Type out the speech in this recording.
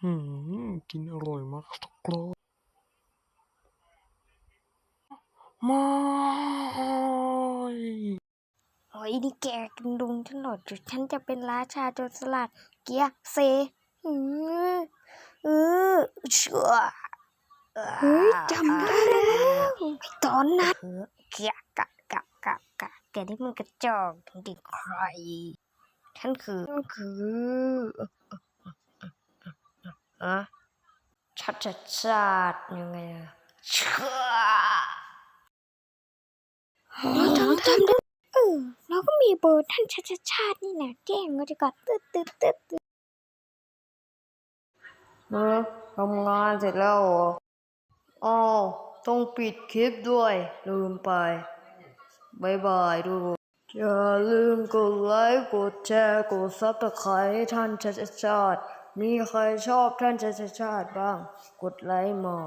หืมกินอร่อยมากสักรอบไม่โอ้ยนี่แกกินดุงฉันหรอจุดฉันจะเป็นราชาโจรสลัด เกียเซอือเออเชื่อเฮ้ยจำได้แล้วไอ้ตอนนั้นเกียกะกะกะกะแกนี่มันกระจอกจริงๆใครฉันคือฉันคือ อะชัดชัดชาดยังไงอะเชื่อจำจำได้เออเราก็มีเบอร์ท่านชาชาชาตินี่นะแจ้งก็จะกดตึ๊ดตึ๊ดตึ๊ดตึ๊ดเออทำงานเสร็จแล้วเหรออ้าวต้องปิดคลิปด้วย ลืมไปบายบายทุกคนอย่าลืมกดไลค์ กดแชร์ กดซับสไครต์ให้ท่านชาติชาติ มีใครชอบท่านชาติชาติบ้าง กดไลค์มา